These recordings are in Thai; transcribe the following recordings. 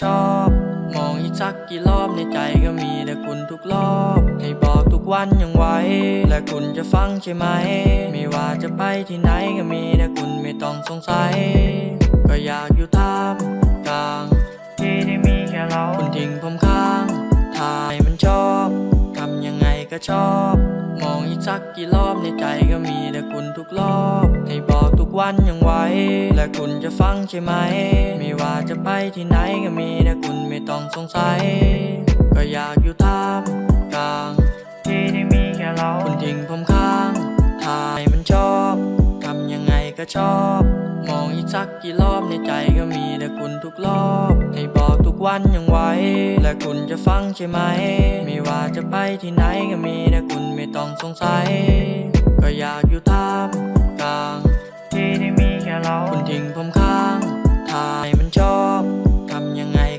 ชอบ มองอีกสักกี่รอบในใจก็มีแต่คุณทุกรอบ ให้บอกทุกวันยังไหวและคุณจะฟังใช่ไหม ไม่ว่าจะไปที่ไหนก็มีแต่คุณไม่ต้องสงสัย ก็อยากอยู่ท่ามกลาง ที่ที่มีแค่เราคุณทิ้งผมข้างถ่ายมันชอบทำยังไงก็ชอบ มองอีกสักกี่รอบในใจก็มีแต่คุณทุกรอบ วันยังไหวและคุณจะฟังใช่ไหม ไม่ว่าจะไปที่ไหนก็มีแต่คุณไม่ต้องสงสัย ก็อยากอยู่ท่ามกลางที่ที่มีแค่เราคุณทิ้งผมข้างถ่ายมันชอบทำยังไงก็ชอบ มองอีกสักกี่รอบในใจก็มีแต่คุณทุกรอบ ให้บอกทุกวันยังไหวและคุณจะฟังใช่ไหม ไม่ว่าจะไปที่ไหนก็มีแต่คุณไม่ต้องสงสัย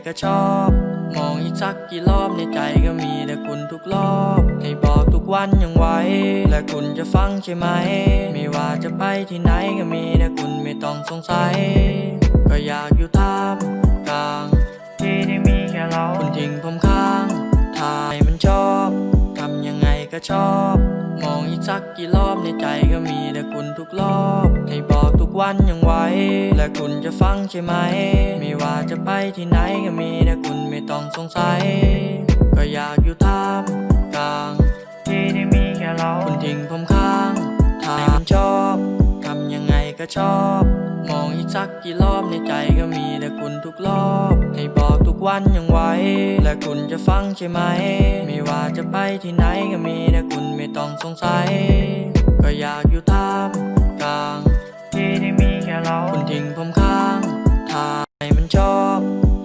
ก็ชอบ มองอีกสักกี่รอบในใจก็มีแต่คุณทุกรอบ ให้บอกทุกวันยังไหวและคุณจะฟังใช่ไหม ไม่ว่าจะไปที่ไหนก็มีแต่คุณไม่ต้องสงสัย ก็อยากอยู่ท่ามกลาง ที่ที่มีแค่เรา คุณทิ้งผมข้างถ่ายมันชอบ ทำยังไงก็ชอบ สักกี่รอบในใจก็มีแต่คุณทุกรอบ ให้บอกทุกวันยังไหวและคุณจะฟังใช่ไหม ไม่ว่าจะไปที่ไหนก็มีแต่คุณไม่ต้องสงสัย ก็อยากอยู่ท่ามกลางที่ที่มีแค่เราคุณทิ้งผมข้างถ่ายมันชอบทำยังไงก็ชอบ มองอีกสักกี่รอบในใจก็มีแต่คุณทุกรอบ วันยังไหวและคุณจะฟังใช่ไหม ไม่ว่าจะไปที่ไหนก็มีแต่คุณไม่ต้องสงสัย ก็อยากอยู่ท่ามกลางที่ที่มีแค่เราคุณทิ้งผมข้างถ่ายมันชอบ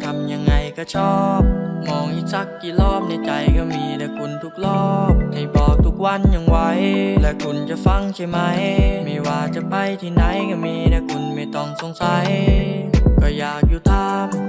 ทำยังไงก็ชอบ มองอีกสักกี่รอบในใจก็มีแต่คุณทุกรอบให้บอกทุกวันยังไหวและคุณจะฟังใช่ไหม ไม่ว่าจะไปที่ไหนก็มีแต่คุณไม่ต้องสงสัย ก็อยากอยู่ท่าม